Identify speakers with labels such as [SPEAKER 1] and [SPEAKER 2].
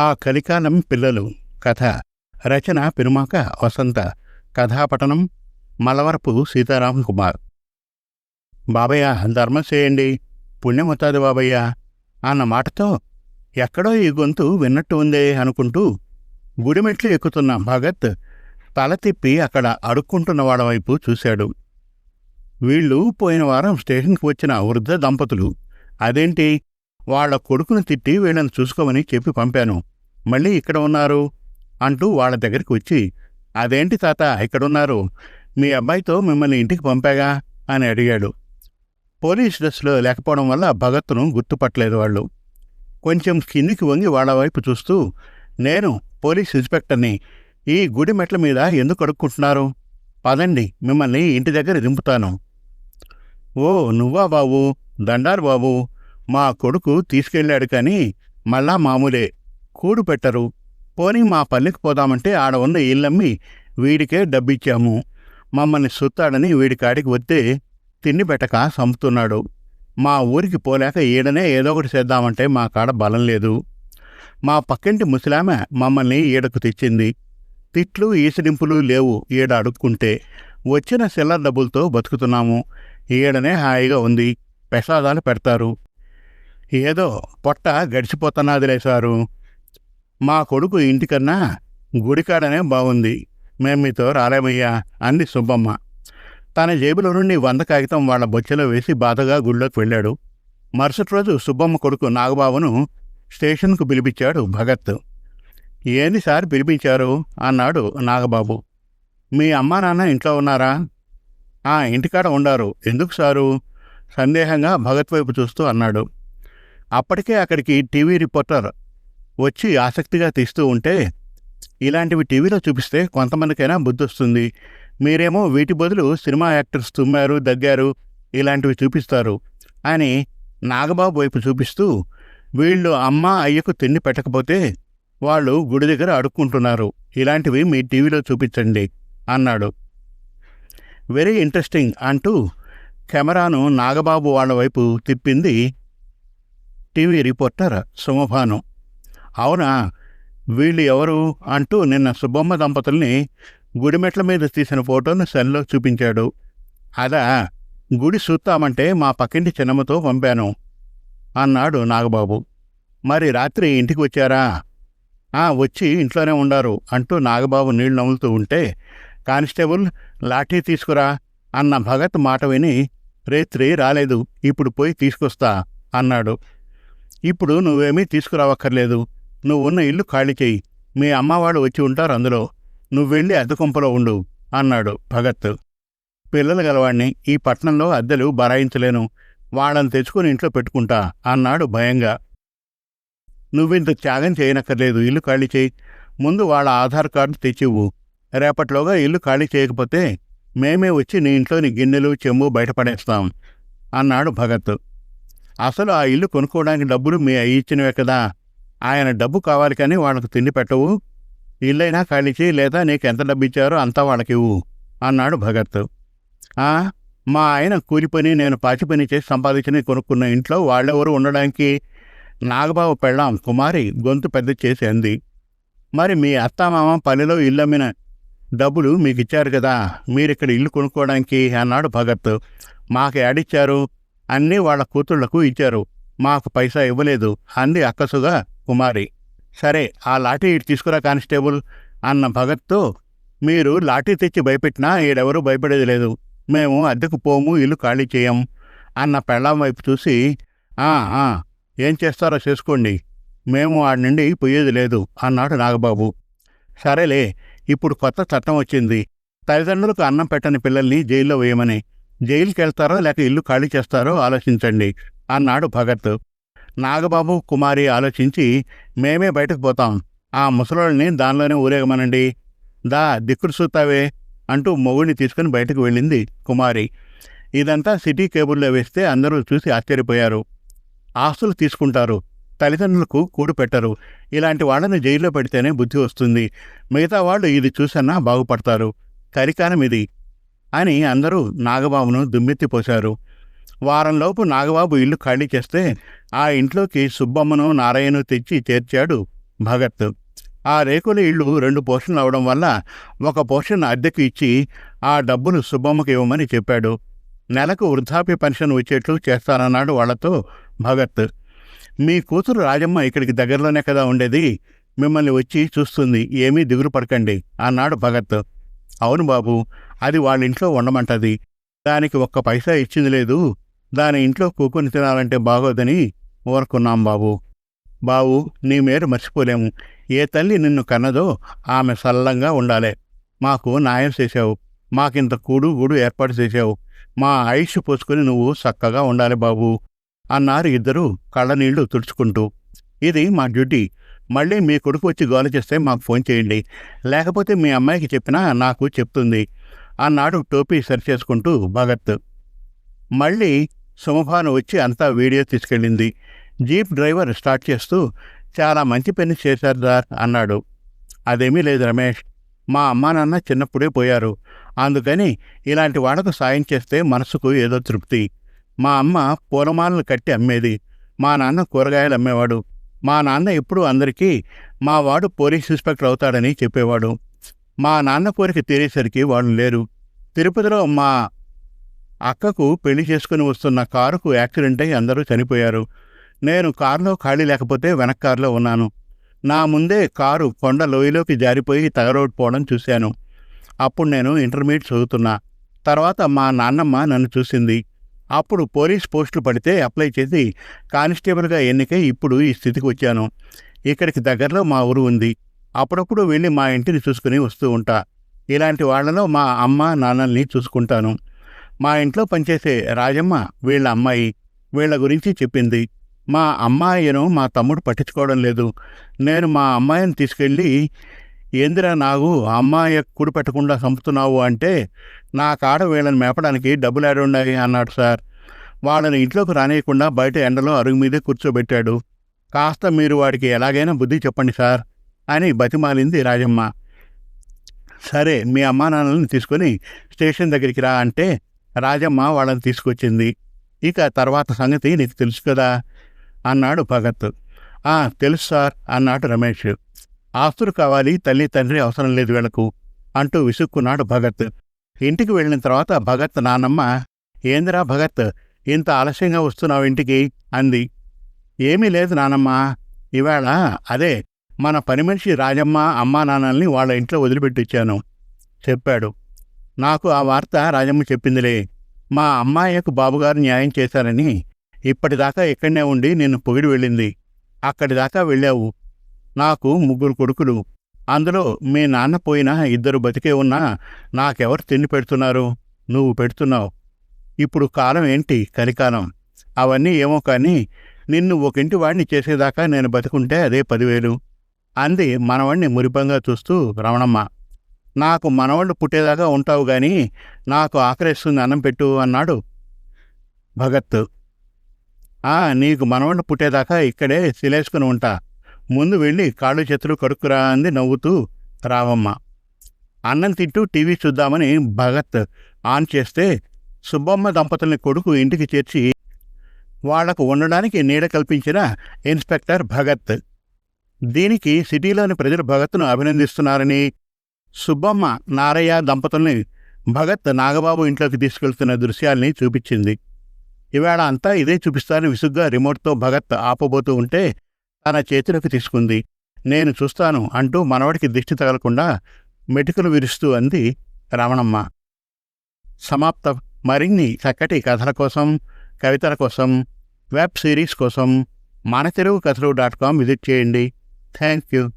[SPEAKER 1] ఆ కలికాలం పిల్లలు కథ రచన పెనుమాక వసంత కథాపఠనం మలవరపు సీతారాం కుమార్. బాబయ్య ధర్మం చేయండి. పుణ్యమవుతాది బాబయ్య. అన్న మాటతో ఎక్కడో ఈ గొంతు విన్నట్టు ఉందే అనుకుంటూ గుడిమెట్లు ఎక్కుతున్న భగత్ తల తిప్పి అక్కడ అడుక్కుంటున్న వాళ్ళ చూశాడు. వీళ్ళు పోయిన వారం స్టేషన్కి వచ్చిన వృద్ధ దంపతులు అదేంటి? వాళ్ళ కొడుకును తిట్టి వీళ్ళని చూసుకోమని చెప్పి పంపాను. మళ్ళీ ఇక్కడ ఉన్నారు అంటూ వాళ్ళ దగ్గరికి వచ్చి అదేంటి తాత ఇక్కడున్నారు? మీ అబ్బాయితో మిమ్మల్ని ఇంటికి పంపాగా? అని అడిగాడు. పోలీస్ డ్రెస్లో లేకపోవడం వల్ల భగత్ను గుర్తుపట్టలేదు వాళ్ళు. కొంచెం కిందికి వంగి వాళ్ళ వైపు చూస్తూ నేను పోలీస్ ఇన్స్పెక్టర్ని. ఈ గుడి మెట్ల మీద ఎందుకు అడుక్కుంటున్నారు? పదండి మిమ్మల్ని ఇంటి దగ్గర దింపుతాను. ఓ నువ్వా బాబు? దండారు బాబు? మా కొడుకు తీసుకెళ్ళాడు కానీ మళ్ళా మామూలే. కూడు పెట్టరు. పోనీ మా పల్లెకి పోదామంటే ఆడ ఉన్న ఇల్లమ్మి వీడికే డబ్బిచ్చాము. మమ్మల్ని సుత్తాడని వీడి కాడికి వస్తే తిండి పెట్టక సంపుతున్నాడు మా ఊరికి పోలేక ఈడనే ఏదో ఒకటి చేద్దామంటే మా కాడ బలం లేదు. మా పక్కింటి ముసలామె మమ్మల్ని ఈడకు తెచ్చింది. తిట్లు ఈసడింపులు లేవు ఈడ అడుక్కుంటే. వచ్చిన సిల్లర్ డబ్బులతో బతుకుతున్నాము. ఈడనే హాయిగా ఉంది. ప్రసాదాలు పెడతారు. ఏదో పొట్ట గడిచిపోతున్నదిలే సారు. మా కొడుకు ఇంటికన్నా గుడికాడనే బాగుంది మేం మీతో రాలేమయ్యా అంది సుబ్బమ్మ. తన జేబులో నుండి వంద కాగితం వాళ్ళ బొచ్చెలో వేసి బాధగా గుళ్ళోకి వెళ్ళాడు. మరుసటి రోజు సుబ్బమ్మ కొడుకు నాగబాబును స్టేషన్కు పిలిపించాడు భగత్. ఏంది సార్ పిలిపించారు? అన్నాడు నాగబాబు. మీ అమ్మా నాన్న ఇంట్లో ఉన్నారా? ఆ ఇంటికాడ ఉండారు. ఎందుకు సారు? సందేహంగా భగత్ వైపు చూస్తూ అన్నాడు. అప్పటికే అక్కడికి టీవీ రిపోర్టర్ వచ్చి ఆసక్తిగా తీస్తూ ఉంటే ఇలాంటివి టీవీలో చూపిస్తే కొంతమందికైనా బుద్ధి వస్తుంది మీరేమో వీటి బదులు సినిమా యాక్టర్స్ తుమ్మారు దగ్గారు ఇలాంటివి చూపిస్తారు అని నాగబాబు వైపు చూపిస్తూ వీళ్ళు అమ్మ అయ్యకు తిండి పెట్టకపోతే వాళ్ళు గుడి దగ్గర అడుక్కుంటున్నారు. ఇలాంటివి మీ టీవీలో చూపించండి అన్నాడు. వెరీ ఇంట్రెస్టింగ్ అంటూ కెమెరాను నాగబాబు వాళ్ళ వైపు తిప్పింది టీవీ రిపోర్టర్ సుమభాను. అవునా? వీళ్ళు ఎవరు అంటూ నిన్న సుబ్బమ్మ దంపతుల్ని గుడిమెట్ల మీద తీసిన ఫోటోను సెల్లో చూపించాడు. అదా గుడి చూస్తామంటే మా పక్కింటి చిన్నమ్మతో పంపాను అన్నాడు నాగబాబు. మరి రాత్రి ఇంటికి వచ్చారా? ఆ వచ్చి ఇంట్లోనే ఉండారు అంటూ నాగబాబు నీళ్ళు నములుతూ ఉంటే కానిస్టేబుల్ లాఠీ తీసుకురా అన్న భగత్ మాట విని రేత్రి రాలేదు ఇప్పుడు పోయి తీసుకొస్తా అన్నాడు. ఇప్పుడు నువ్వేమీ తీసుకురావక్కర్లేదు నువ్వు ఉన్న ఇల్లు ఖాళీ చెయ్యి మీ అమ్మవాళ్ళు వచ్చి ఉంటారు అందులో. నువ్వెళ్ళి అద్దెకుంపలో ఉండు అన్నాడు భగత్. పిల్లలు గలవాణ్ణి ఈ పట్నంలో అద్దెలు బరాయించలేను. వాళ్ళని తెచ్చుకుని ఇంట్లో పెట్టుకుంటా అన్నాడు భయంగా. నువ్వింత త్యాగం చేయనక్కర్లేదు ఇల్లు ఖాళీ చేయి. ముందు వాళ్ళ ఆధార్ కార్డు తెచ్చివ్వు. రేపట్లోగా ఇల్లు ఖాళీ చేయకపోతే మేమే వచ్చి నీ ఇంట్లోని గిన్నెలు చెంబు బయటపడేస్తాం అన్నాడు భగత్. అసలు ఆ ఇల్లు కొనుక్కోవడానికి డబ్బులు మీ అయ్యి ఇచ్చినవే కదా. ఆయన డబ్బు కావాలి కానీ వాళ్ళకు తిండి పెట్టవు. ఇల్లైనా ఖాళీ లేదా నీకు ఎంత డబ్బు ఇచ్చారో అంతా వాళ్ళకి ఇవ్వు అన్నాడు భగత్. ఆ మా ఆయన కూలి పని నేను పాచి పని చేసి సంపాదించిన కొనుక్కున్న ఇంట్లో వాళ్ళెవరు ఉండడానికి నాగబాబు పెళ్ళాం కుమారి గొంతు పెద్ద చేసి అంది. మరి మీ అత్తామామ పల్లెలో ఇల్లు అమ్మిన డబ్బులు మీకు ఇచ్చారు కదా మీరిక్కడ ఇల్లు కొనుక్కోవడానికి అన్నాడు భగత్. మాకు యాడిచ్చారు? అన్నీ వాళ్ళ కూతుళ్ళకు ఇచ్చారు. మాకు పైసా ఇవ్వలేదు అంది అక్కసుగా కుమారి. సరే ఆ లాఠీ ఇటు తీసుకురా కానిస్టేబుల్ అన్న భగత్తో మీరు లాఠీ తెచ్చి భయపెట్టినా ఈడెవరూ భయపడేది లేదు. మేము అద్దెకు పోము ఇల్లు ఖాళీ చేయం అన్న పెళ్ళాం వైపు చూసి "ఆ, ఆ, ఏం చేస్తారో చేసుకోండి. మేము ఆడి నుండి పోయేది లేదు అన్నాడు నాగబాబు. సరేలే ఇప్పుడు కొత్త చట్టం వచ్చింది. తల్లిదండ్రులకు అన్నం పెట్టని పిల్లల్ని జైల్లో వేయమని. జైలుకి వెళ్తారో లేక ఇల్లు ఖాళీ చేస్తారో ఆలోచించండి. అన్నాడు భగత్. నాగబాబు కుమారి ఆలోచించి మేమే బయటకు పోతాం. ఆ ముసలోళ్ళని దానిలోనే ఊరేగమనండి. దా దిక్కుడు చూస్తావే అంటూ మొగుడిని తీసుకుని బయటకు వెళ్ళింది కుమారి. ఇదంతా సిటీ కేబుల్లో వేస్తే అందరూ చూసి ఆశ్చర్యపోయారు. ఆస్తులు తీసుకుంటారు. తల్లిదండ్రులకు కూడు పెట్టరు. ఇలాంటి వాళ్ళని జైల్లో పెడితేనే బుద్ధి వస్తుంది. మిగతా వాళ్ళు ఇది చూసన్నా బాగుపడతారు. కలికాలం ఇది అని అందరూ నాగబాబును దుమ్మెత్తిపోశారు వారంలోపు నాగబాబు ఇల్లు ఖాళీ చేస్తే ఆ ఇంట్లోకి సుబ్బమ్మను నారాయణను తెచ్చి చేర్చాడు భగత్. ఆ రేకుల ఇళ్ళు రెండు పోర్షన్లు అవడం వల్ల ఒక పోర్షన్ అద్దెకు ఇచ్చి ఆ డబ్బులు సుబ్బమ్మకి ఇవ్వమని చెప్పాడు. నెలకు వృద్ధాప్య పెన్షన్ వచ్చేట్లు చేస్తానన్నాడు వాళ్ళతో భగత్. మీ కూతురు రాజమ్మ ఇక్కడికి దగ్గరలోనే కదా ఉండేది. మిమ్మల్ని వచ్చి చూస్తుంది. ఏమీ దిగులు పడకండి అన్నాడు భగత్. అవును బాబు అది వాళ్ళ ఇంట్లో ఉండమంటది. దానికి ఒక్క పైసా ఇచ్చింది లేదు. దాని ఇంట్లో కూకుని తినాలంటే బాగోదని ఊరుకున్నాం బాబు. బావు నీ మేరు మర్చిపోలేము. ఏ తల్లి నిన్ను కన్నదో ఆమె సల్లంగా ఉండాలే. మాకు న్యాయం చేశావు. మాకింత కూడు గూడు ఏర్పాటు చేశావు. మా ఆయుష్ పోసుకుని నువ్వు చక్కగా ఉండాలి బాబు అన్నారు ఇద్దరూ కళ్ళనీళ్ళు తుడుచుకుంటూ. ఇది మా డ్యూటీ. మళ్ళీ మీ కొడుకు వచ్చి గోల చేస్తే మాకు ఫోన్ చేయండి. లేకపోతే మీ అమ్మాయికి చెప్పినా నాకు చెప్తుంది అన్నాడు టోపీ సరిచేసుకుంటూ భగత్. మళ్ళీ సుమభాను వచ్చి అంతా వీడియో తీసుకెళ్ళింది. జీప్ డ్రైవర్ స్టార్ట్ చేస్తూ చాలా మంచి పని చేశారు సార్ అన్నాడు. అదేమీ లేదు రమేష్. మా అమ్మా నాన్న చిన్నప్పుడే పోయారు. అందుకని ఇలాంటి వాళ్ళకు సాయం చేస్తే మనసుకు ఏదో తృప్తి. మా అమ్మ పూలమాలను కట్టి అమ్మేది. మా నాన్న కూరగాయలు అమ్మేవాడు. మా నాన్న ఎప్పుడూ అందరికీ మా వాడు పోలీస్ ఇన్స్పెక్టర్ అవుతాడని చెప్పేవాడు. మా నాన్న కోరిక తీరేసరికి వాళ్ళు లేరు. తిరుపతిలో మా అక్కకు పెళ్ళి చేసుకుని వస్తున్న కారుకు యాక్సిడెంట్ అయి అందరూ చనిపోయారు. నేను కారులో ఖాళీ లేకపోతే వెనక కారులో ఉన్నాను. నా ముందే కారు కొండ లోయలోకి జారిపోయి తగరోడిపోవడం చూశాను. అప్పుడు నేను ఇంటర్మీడియట్ చదువుతున్నా. తర్వాత మా నాన్నమ్మ నన్ను చూసింది. అప్పుడు పోలీస్ పోస్టులు పడితే అప్లై చేసి కానిస్టేబుల్గా ఎన్నికై ఇప్పుడు ఈ స్థితికి వచ్చాను. ఇక్కడికి దగ్గరలో మా ఊరు ఉంది. అప్పుడప్పుడు వెళ్ళి మా ఇంటిని చూసుకుని వస్తూ ఉంటా. ఇలాంటి వాళ్ళలో మా అమ్మ నాన్నల్ని చూసుకుంటాను. మా ఇంట్లో పనిచేసే రాజమ్మ వీళ్ళ అమ్మాయి వీళ్ళ గురించి చెప్పింది. మా అమ్మాయిను మా తమ్ముడు పట్టించుకోవడం లేదు. నేను మా అమ్మాయిని తీసుకెళ్ళి ఏందిరా నాగు అమ్మాయి కుడి పెట్టకుండా చంపుతున్నావు అంటే నా కాడ వీళ్ళని మేపడానికి డబ్బులు ఏడున్నాయి అన్నాడు సార్. వాళ్ళని ఇంట్లోకి రానియకుండా బయట ఎండలో అరుగు మీదే కూర్చోబెట్టాడు. కాస్త మీరు వాడికి ఎలాగైనా బుద్ధి చెప్పండి సార్ అని బతిమాలింది రాజమ్మ. సరే మీ అమ్మా నాన్నలను తీసుకొని స్టేషన్ దగ్గరికి రా అంటే రాజమ్మ వాళ్ళని తీసుకొచ్చింది. ఇక తర్వాత సంగతి నీకు తెలుసు కదా అన్నాడు భగత్. ఆ తెలుసు సార్ అన్నాడు రమేష్. ఆస్తులు కావాలి తల్లి తండ్రి అవసరం లేదు వీళ్ళకు అంటూ విసుక్కున్నాడు భగత్. ఇంటికి వెళ్ళిన తర్వాత భగత్ నానమ్మ ఏందిరా భగత్ ఇంత ఆలస్యంగా వస్తున్నావు ఇంటికి? అంది. ఏమీ లేదు నానమ్మ ఇవాళ అదే మన పని మనిషి రాజమ్మ అమ్మా నాన్నల్ని వాళ్ళ ఇంట్లో వదిలిపెట్టిచ్చాను చెప్పాడు. నాకు ఆ వార్త రాజమ్మ చెప్పిందిలే. మా అమ్మాయికు బాబుగారు న్యాయం చేశారని ఇప్పటిదాకా ఇక్కడనే ఉండి నిన్ను పొగిడి వెళ్ళింది. అక్కడిదాకా వెళ్ళావు. నాకు ముగ్గురు కొడుకులు. అందులో మీ నాన్న పోయినా ఇద్దరు బతికే ఉన్నా నాకెవరు తిండి పెడుతున్నారు? నువ్వు పెడుతున్నావు. ఇప్పుడు కాలం ఏంటి? కలికాలం. అవన్నీ ఏమో కానీ నిన్ను ఒకింటి వాడిని చేసేదాకా నేను బతుకుంటే అదే పదివేలు. అంది మనవాణ్ణి మురిపంగా చూస్తూ రమణమ్మ. నాకు మనవాళ్ళు పుట్టేదాకా ఉంటావు గాని నాకు ఆకలిస్తుంది అన్నం పెట్టు అన్నాడు భగత్. ఆ నీకు మనవాళ్ళు పుట్టేదాకా ఇక్కడే సిలేసుకుని ఉంటా. ముందు వెళ్ళి కాళ్ళు చేతులు కడుక్కురా అంది నవ్వుతూ రావమ్మ. అన్నం తింటూ టీవీ చూద్దామని భగత్ ఆన్ చేస్తే సుబ్బమ్మ దంపతుల్ని కొడుకు ఇంటికి చేర్చి వాళ్ళకు ఉండడానికి నీడ కల్పించిన ఇన్స్పెక్టర్ భగత్. దీనికి సిటీలోని ప్రజలు భగత్ను అభినందిస్తున్నారని సుబ్బమ్మ నారయ్య దంపతుల్ని భగత్ నాగబాబు ఇంట్లోకి తీసుకెళ్తున్న దృశ్యాల్ని చూపించింది. ఈవేళ అంతా ఇదే చూపిస్తానని విసుగ్గా రిమోట్తో భగత్ ఆపబోతూ ఉంటే తన చేతిలోకి తీసుకుంది. నేను చూస్తాను అంటూ మనవడికి దిష్టి తగలకుండా మెటుకులు విరుస్తూ అంది రమణమ్మ. సమాప్త మరిన్ని చక్కటి కథల కోసం కవితల కోసం వెబ్ సిరీస్ కోసం మన తెలుగు కథలు డాట్ కామ్ విజిట్ చేయండి. Thank you.